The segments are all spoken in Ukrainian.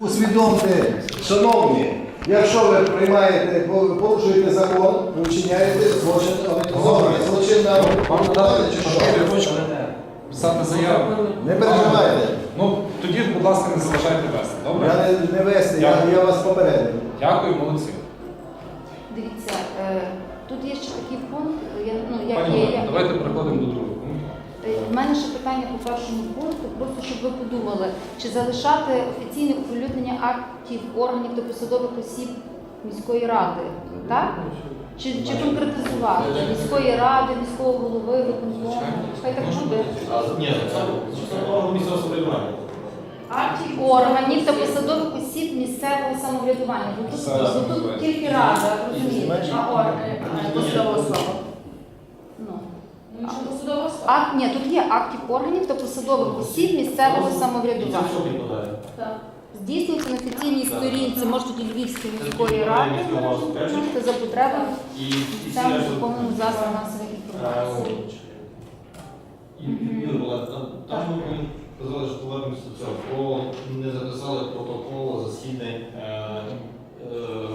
Усвідомте, шановні, якщо ви приймаєте, порушуєте закон, ви вчиняєте злочин організований, злочинна організація чи що? Писати заяву. Не переживайте. Ну, тоді, будь ласка, не заважайте вести. Добре? Я не, не вести, я, я вас попередив. Дякую, молодці. Дивіться, е, тут є ще такий пункт, я, ну, як Пані є, Олено, як- давайте переходимо до другого В мене ще питання по першому пункту, просто щоб ви подумали, чи залишати офіційне оприлюднення актів органів та посадових осіб міської ради, так? Чи, чи конкретизувати міської ради, міського голови, виконкому? Хай так буде. Ні, це це самоврядування. Актів органів та посадових осіб місцевого самоврядування. Бо тут, тут тільки рада, розумієте? А органи посадова особа. Ну. Ну, що посадова особа? Акт, ні, тут є актів органів та посадових осіб місцевого самоврядування. все підпадає. Так. Здійснюється на офіційній сторінці, може тоді Львівської міської ради та за потреби І і всі саме законному засобу масової Е, інформації. І Юра, там там ми казали, що повернемося до цього. Про не записали протокол засідань. е,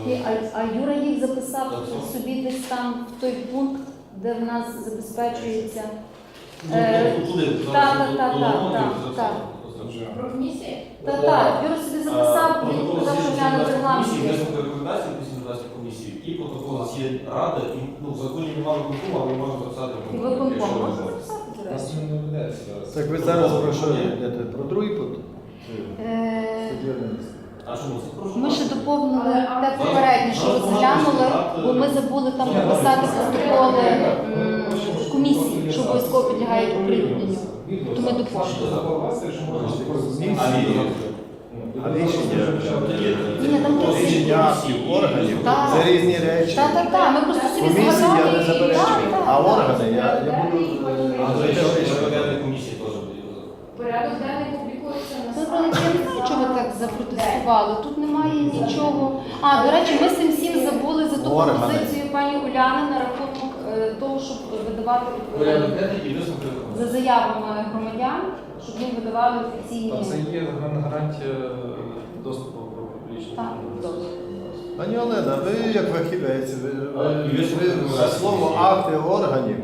е, А, а Юра їх записав собі десь там в той пункт, де в нас забезпечується. ну, Е, ну, туди, та, зараз та, до- та, до та, ремонту та, це все. та. Про комісії? Та так, Юра собі записав, він протокол казав, що засідань я на комісії, регламенті. висновки рекомендацій комісії і протокол засідань ради. І, ну, в законі немає виконкому, але можна записати І виконком, виконком якщо ви можна записати, до У нас не ведеться зараз. Так ви зараз про що йдете? Про другий пункт? Е, А чому це прошу? Ми ще доповнили те попереднє, що розглянули, бо ми забули там написати протоколи м, комісії, що обов'язково підлягають оприлюдненню. То ми доповнили. А рішення? Ні, там просто Рішення актів органів Так. це різні речі. Так, так, так, ми просто собі Комісії я згадали. не і- заперечую, так, так, а органи я, я буду е, до речі, категорично. порядок комісії теж буде. Порядок денний публікується на Тут сайті. я не знаю, чого ви так запротестували. Тут немає нічого. А, до речі, ми з цим всім забули за ту пропозицію пані Уляни на рахунок е, того, щоб видавати е, за заявами громадян, щоб їм видавали офіційні. Та Це є гарантія доступу про публічну. Так, добре. Пані Олена, ви як фахівець, ви, ви, ви ви слово акти органів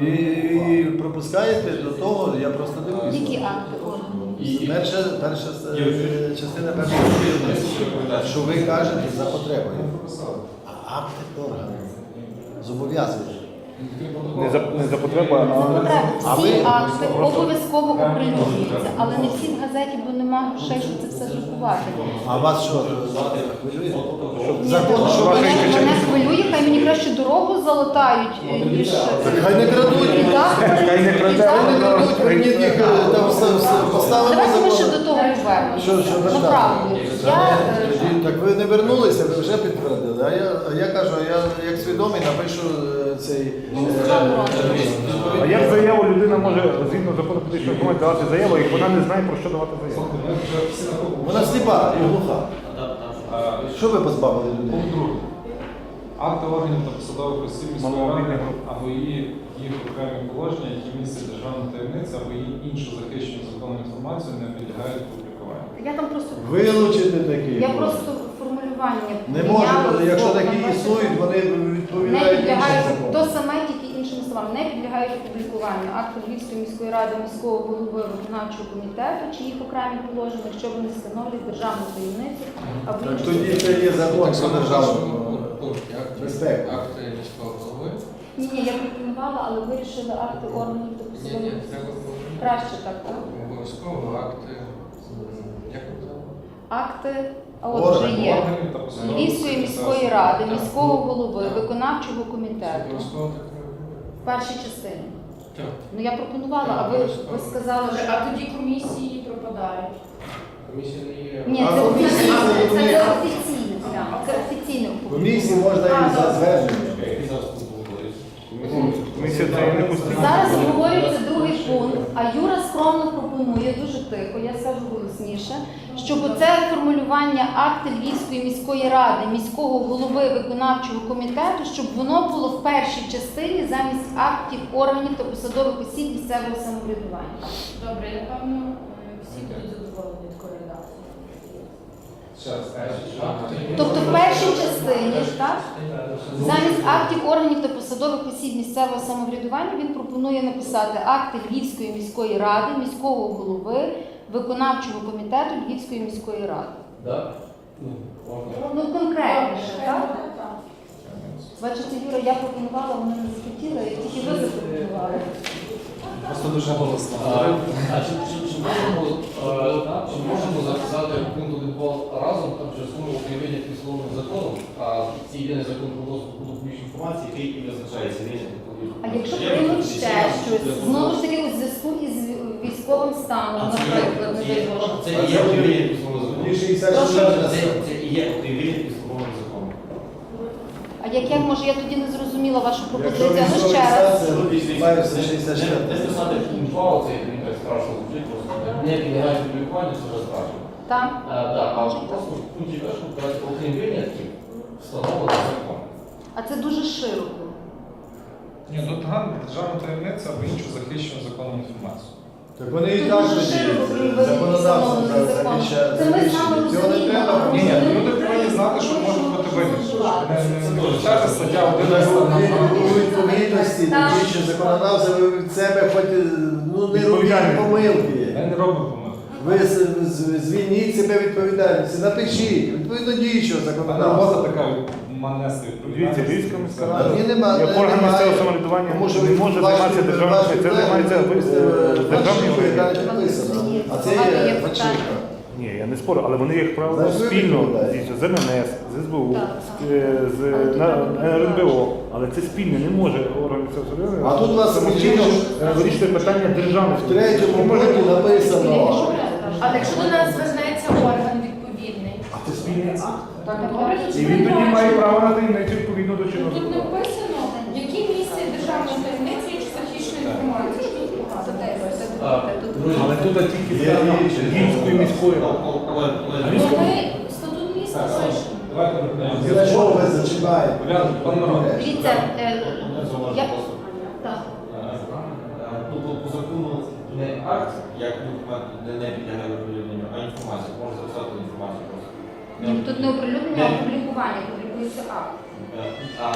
і, і пропускаєте до того, я просто дивлюся. Які акти органів? І- Перша, перша частина першої що ви кажете за потребою. А акти органів зобов'язують. Не за, не за потреба, а потреби. А Всі акти обов'язково оприлюднюються, але не всі в газеті, бо немає грошей, щоб це все друкувати. А вас що, хвилює? Ні, Закон, що мене, ви мене хвилює, хай мені краще дорогу залатають, е, ніж Хай не крадуть. Хай не і крадуть. дах Хай не крадуть, їх е, там все, все поставимо Давайте ми ще до того Що, що вертати? Направду. Я, е, Так ви не вернулися, ви вже підтвердили. А я, а я кажу, я як свідомий напишу е, цей. е, а як заяву людина може згідно закону публічної інформації давати заяву, як вона не знає про що давати заяву? Вона сліпа і глуха. Що? Ви позбавили людей? Пункт другий. Акти органів та посадових осіб міської ради або її їх окремі положення, які містять державну таємницю або її іншу захищену законну інформацію, не підлягають. Я там просто Вилучити такі. я просто формулювання Не поміняла, можете, якщо такі існують, вони не відповідають іншим підлягають то саме, тільки іншими словами, не підлягають публікуванню акти Львівської міської ради міського голови виконавчого комітету чи їх окремі положення, якщо вони становлять державну таємницю або Так тоді це є закон про державну акти, безпеку. акти міського голови. Ні, ні, я пропонувала, але вирішили акти органів та Ні, ні, посадових. Краще так, так? обов'язково акти. м, Як ви казали? Акти, а от вже є. Львівської міської ради, міського голови, виконавчого комітету в першій частині. Ну я пропонувала, а ви, ви сказали, що А тоді комісії пропадають. Комісія не є. ні, це офіційне, це офіційне. Комісії можна і за звернення. Який зараз пункт говорить? Комісія це не постійно. Зараз обговорюється другий пункт, а Юра скромно пропонує дуже тихо, я скажу голосніше, щоб це формулювання акти Львівської міської ради, міського голови виконавчого комітету, щоб воно було в першій частині замість актів органів та посадових осіб місцевого самоврядування. Добре, я певно всі будуть задоволені. Тобто в першій частині, так? Замість актів органів та посадових осіб місцевого самоврядування він пропонує написати акти Львівської міської ради, міського голови, виконавчого комітету Львівської міської ради. Да? Ну. Конкретніше, так? Бачите, Юра, я пропонувала, вони не захотіли, і тільки ви запропонували. Просто дуже голосно. А, чи можемо записати пункт 1 разом, там через слово України післовним законом, а ці єдиний закон про доступ до публічної інформації, який і визначається рішення. А якщо приймуть ще щось, знову ж таки у зв'язку із військовим станом, наприклад, не дай Боже. Це і є. Тоді 60 Прошу. Це, це і є окремі письмовим законом. А як, як може я тоді не зрозуміла вашу пропозицію? Ну ще раз. це Не 64. писати Інфа, це мені так страшно звучить, просто не підлягає публікуванню, це вже страшно. Так? А, да, а просто в пункті першому казати, окрім винятків, встановлено закон. А це дуже широко. Ні, ну там державна таємниця або іншу захищену законну інформацію. Так вони і так дуже тоді широко законодавство встановлений закон. захищає. Це ми з вами Цього не розуміємо. Ні, ні, люди повинні знати, що можуть бути винні. Не, не, не вивчати стаття Так, у відповідності, Так. тоді що законодавство ви від себе хоч ну, не робіть Відповідальність. помилки. Я не помилки. Ви звільніть себе відповідальності, напишіть, відповідно діючого законодавства. така манеси Дивіться, Львівська міська рада, ні, нема, як орган немає. місцевого самоврядування Тому що не ви може бачите, займатися бачите, це займається ви, е, державні бачите, написано. А це є фальшивка. Ні, я не спорю, але вони, як правило, Знаєш, ви спільно відповідаєте. з МНС, з СБУ, Так, з, е, з тут на- треба РНБО, але це спільно не може орган місцевого самоврядування А тут у вас самостійно е, вирішити питання державних. В третьому пункті написано. Але якщо до нас звернеться орган відповідний, А це спільний акт. так добре, І він тоді має право на таємницю відповідно до чинного Тут закону. написано, які місця державної таємниці чи захищеної інформації. Що тут показано? Друзі, Але тут тільки Є інші. Львівської міської ради. Ми статут міста пишемо. Давайте припиняємо. що ви зачинаєте? Пан Мирон. Дивіться, е, я... як документ не, не підлягає оприлюдненню, а інформація. Може записати інформацію просто. Тут не оприлюднення, а опублікування, публікується акт. Е, А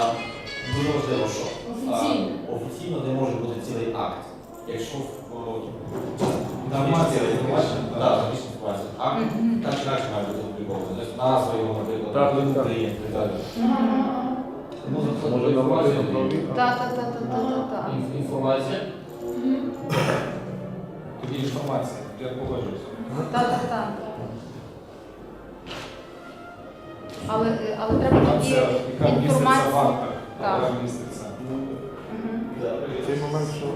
дуже важливо, що Офіційно. а, офіційно не може бути цілий акт. Якщо о, Інформація, інформація, так, так. так, інформація. Акт так чи інакше має бути опублікований. Тобто назва його, наприклад, Так, один так. клієнт і так далі. ну, записати Може нормально інформацію. Так, так, так, так, так, так. Інформація. Інформація. Я погоджуюся. Так, так, так. Але, е, але треба тоді Інформація, яка міститься в інформацію. актах, Так. яка міститься. Мгм. Цей момент, що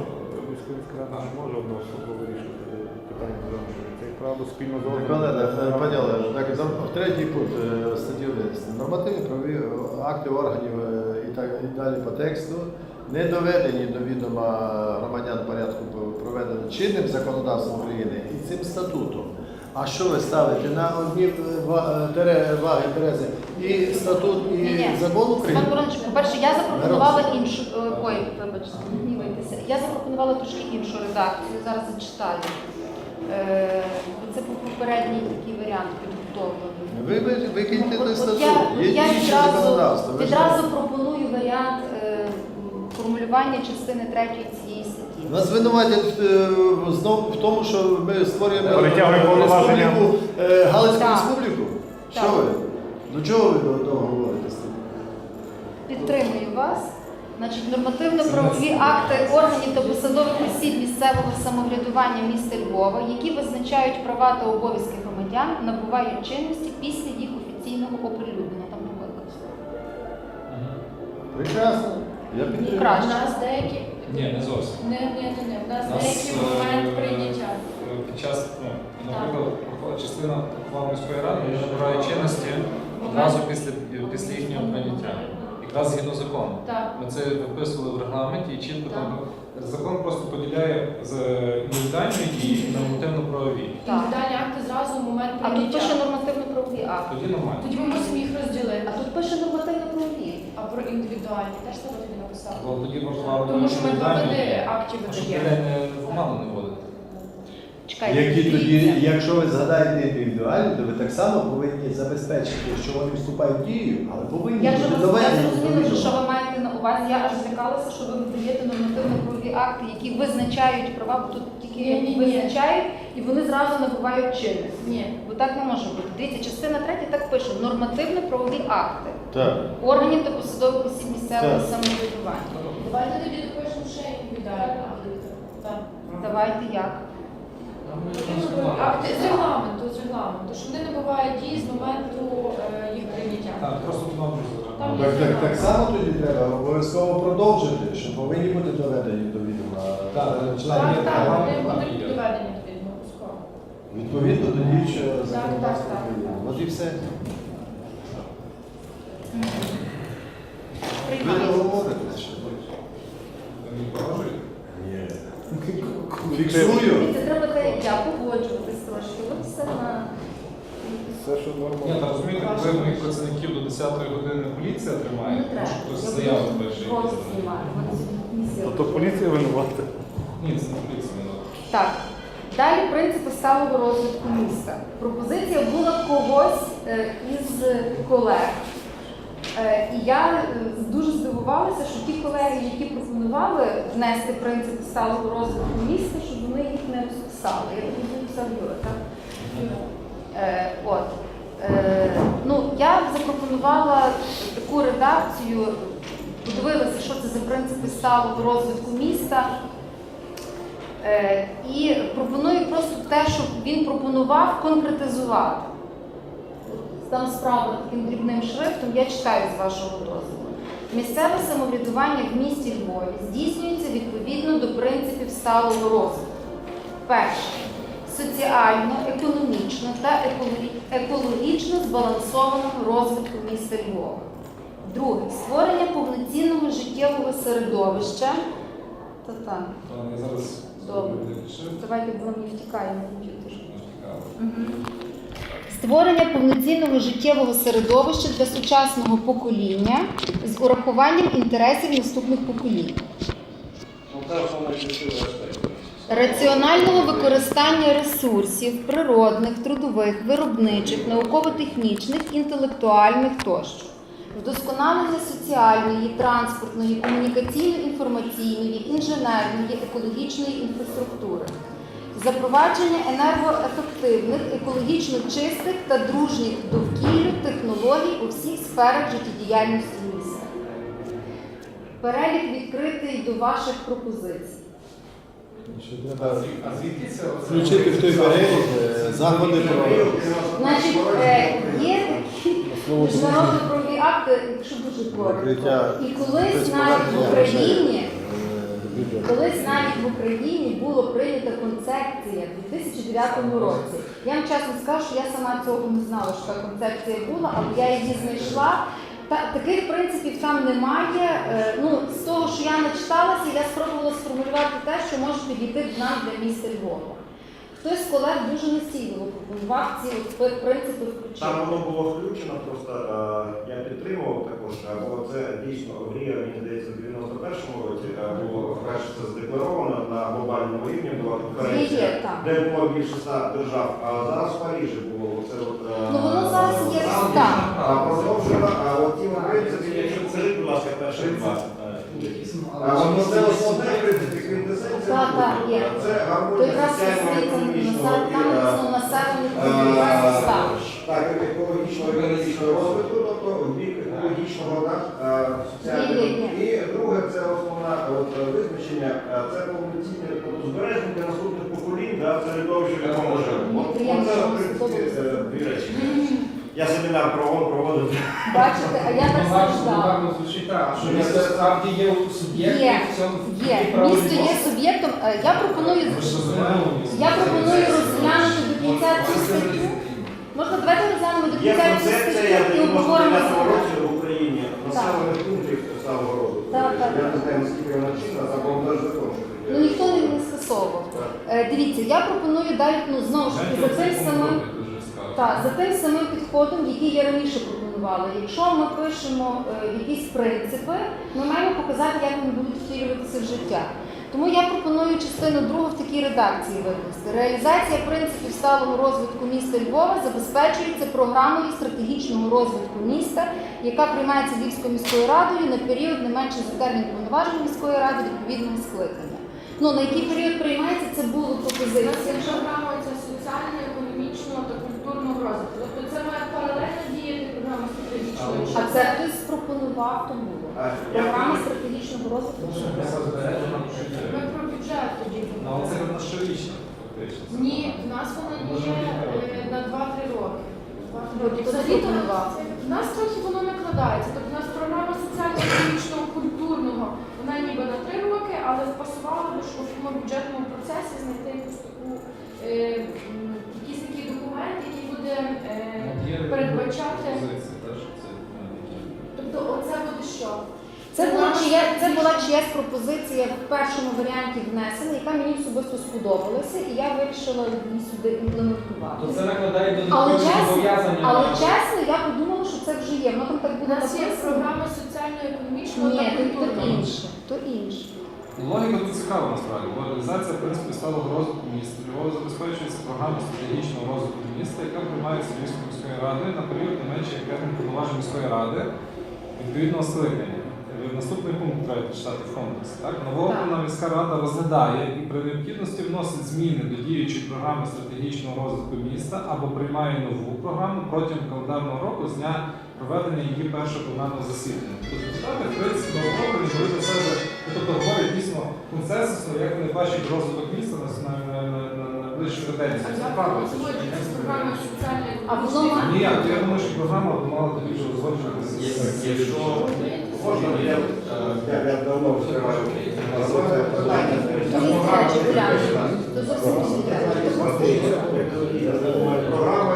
міська рада не може одноособово вирішувати питання державної, це, як правило, спільно з. Так, там третій пункт е, статті 11. Нормативні правові акти органів е, і так і далі по тексту не доведені до відома громадян порядку проведено чинним законодавством України і цим статутом. А що ви ставите на одні ваги Терези і статут, і Ні-ні. закон України? Пан Борончик, по-перше, я запропонувала іншу. е, Ой, вибачте, гнівайтеся. Я запропонувала трошки іншу редакцію. Зараз зачитаю. Е, Це був попередній такий варіант підготовлений. Ви ви- викиньте той статут. я, Є я відразу, відразу пропоную варіант е, формулювання частини третьої цієї статті. Нас звинуватять е, знову в тому, що ми створюємо Перетягуємо повноваження. республіку, е, Галицьку Так. республіку. Що Так. ви? До чого ви до того говорите з тим? Підтримую вас. Значить, нормативно-правові акти органів та посадових осіб місцевого самоврядування міста Львова, які визначають права та обов'язки громадян, набувають чинності після їх офіційного оприлюднення. Там помилка. Прекрасно. Я підтримую. У нас деякі Ні, не зовсім. не, не, не, не. У нас У нас, деякі е, момент прийняття. е, Під час, ну, наприклад, проходить частина ухвал міської ради і набирає чинності одразу після, після їхнього прийняття. Якраз згідно закону. Так. Ми це виписували в регламенті і чітко там закон просто поділяє з індивідуальної дії і нормативно-правові. Так. Індивідуальні акти зразу в момент А тут пише прийняття. нормативно-правові акти. Тоді нормально. Тоді ми мусимо їх розділити. А тут пише нормативно-правові. А про індивідуальні теж треба тоді написати. Бо тоді можна Тому що ми індивідуальні актів видаємо. не в оману не вводити. Чекайте, Які тоді, якщо ви згадаєте індивідуально, то ви так само повинні забезпечити, що вони вступають в дію, але повинні Я вже бути доведені зрозуміла, що ви маєте увазі. Я аж злякалася, що ви видаєте нормативно-правові акти, які визначають права, бо тут тільки Ні-ні-ні. визначають, і вони зразу набувають чинність. Ні. Бо так не може бути. Дивіться, частина третя так пише: нормативно-правові акти Так. органів та посадових осіб місцевого Так. самоврядування. Давайте тоді допишемо ще індивідуально. Так. Давайте як? Акти з регламенту, з регламенту, що вони набувають дії з моменту е, їх прийняття. Так, просто Там Так, так, так само тоді треба обов'язково продовжити, що повинні бути доведені до відома Так, е, Так, членів так, регламент, вони так, будуть доведені тоді обов'язково. відповідно до діючого так, законодавства так. України. От і все. Ви не Приймається. говорите не погоджуєте? Ні. Фіксую. Дивіться, треба те, як я погоджуватись трошки. От все на Все, що норма. Ні, та розумієте, коли моїх працівників до 10-ї години поліція тримає, не тому треба. що хтось заяву пише. голос знімати. Комісія. Поліція винувата. Ні, це не поліція. ну. Так. Далі принципи сталого розвитку міста. Пропозиція була когось е, із колег. Е, І я е, дуже здивувалася, що ті колеги, які пропонували внести принципи сталого розвитку міста, щоб вони їх не розписали. Я так розумію, це Юра, так? Е, От. Е, Ну, я запропонувала таку редакцію, подивилася, що це за принципи сталого розвитку міста. Е, І пропоную просто те, що він пропонував, конкретизувати. Там справа таким дрібним шрифтом, я читаю з вашого дозволу. Місцеве самоврядування в місті Львові здійснюється відповідно до принципів сталого розвитку. Перше соціально, економічно та екологічно збалансованого розвитку міста Львова. Друге створення повноцінного життєвого середовища. Та-та. Я зараз Добре. Давайте, бо мені втікає на комп'ютер. не. Створення повноцінного життєвого середовища для сучасного покоління з урахуванням інтересів наступних поколінь. Раціонального використання ресурсів природних, трудових, виробничих, науково-технічних, інтелектуальних тощо. Вдосконалення соціальної, транспортної, комунікаційно-інформаційної, інженерної, екологічної інфраструктури. Запровадження енергоефективних, екологічно чистих та дружніх довкіллю технологій у всіх сферах життєдіяльності міста. Перелік відкритий до ваших пропозицій. Що треба А звідки це? включити в той перелік е, заходи про Значить, е, є такі міжнародні правові акти, якщо дуже коротко. І колись навіть в Україні, колись навіть в Україні було прийнята концепція в 2009 році. Я вам чесно скажу, що я сама цього не знала, що така концепція була, але я її знайшла. Та, таких принципів там немає. Е, Ну, з того, що я начиталася, я спробувала сформулювати те, що може підійти нам для міста Львова. Хтось з колег дуже насильно пропонував ці принципи включити. Там воно було включено, просто е, я підтримував також, е, бо це дійсно в Ріо, мені здається, в 91-му році е, було вперше це задекларовано на глобальному рівні, була конференція, так. де було більше ста держав, а зараз в Парижі було це от. е, Ну воно зараз є а продовжено, а от ті принципи, якщо скажіть, будь ласка, перший два. А воно це основне принципи квінтесенція. Так, так, є. Це гармонія соціально-економічного і, е, Е. Так, екологічного економічного розвитку, тобто в бік екологічного е, соціального. І друге, це основне от, визначення, це повноцінне тобто, збереження для наступних поколінь, середовище, в якому живемо. Мені От приємно, Це, що в вам принципі, сподобалося. е, дві речі. Я семінар про ООН проводив. Бачите, а я так страждала. що місто справді є суб'єкт Є, є. Місто є суб'єктом. Е, Я пропоную я пропоную розглянути до кінця цю статтю. Можна давайте розглянемо до кінця цю статтю і 99 обговоримо. в Україні населених пунктів. Так, так. Я не знаю, наскільки вона чинна, це було теж закон. Ну ніхто не скасовував. Е, Дивіться, я пропоную далі, ну знову ж таки, за тим самим. Так, за тим самим підходом, який я раніше пропонувала. Якщо ми пишемо е, якісь принципи, ми маємо показати, як вони будуть втілюватися в життя. Тому я пропоную частину другу в такій редакції викласти. Реалізація принципів сталого розвитку міста Львова забезпечується програмою стратегічного розвитку міста, яка приймається Львівською міською радою на період не менше за термін повноважень міської ради відповідного скликання. Ну на який період приймається, це було пропозиція. програма ця соціально, економічного культурного розвитку. Тобто це має паралельно діяти програма стратегічної. А це хтось пропонував, то було. А, я- Програма стратегічного розвитку. Ми про бюджет тоді Ну, але це на щорічно, фактично. Ні, в нас вона діє е, на 2-3 роки. Два-три роки. Хто Взагалі то в нас трохи воно накладається. Тобто у нас програма соціально-економічного культурного, вона ніби на 3 була чиясь пропозиція в першому варіанті внесена, яка мені особисто сподобалася, і я вирішила її сюди імплементувати. То це накладає Але додаткові чесно, зобов'язання. але чесно, я подумала, що це вже є. Воно там так У нас є написано. програма соціально-економічного Ні, та то, то культурного. інше, то інше. Логіка тут цікава насправді, бо реалізація в принципі сталого розвитку міста. Львова забезпечується програма стратегічного розвитку міста, яка приймається Львівською міською радою на період не менше як термін повноважень міської ради відповідного скликання. Наступний пункт треба почитати в контексті. Так, новообрана міська рада розглядає і при необхідності вносить зміни до діючої програми стратегічного розвитку міста або приймає нову програму протягом календарного року з дня проведення її першого пленарного засідання. Тобто депутати, в принципі, новообрані говорять до себе, ну, тобто говорять дійсно консенсусно, як вони бачать розвиток міста на, на, на, на, на, на ближчу каденцію. Це правда. А воно має- Ніяк, я думаю, що програма мала тоді вже узгоджуватися Якщо Можна, я, я, я давно. Питання. Програма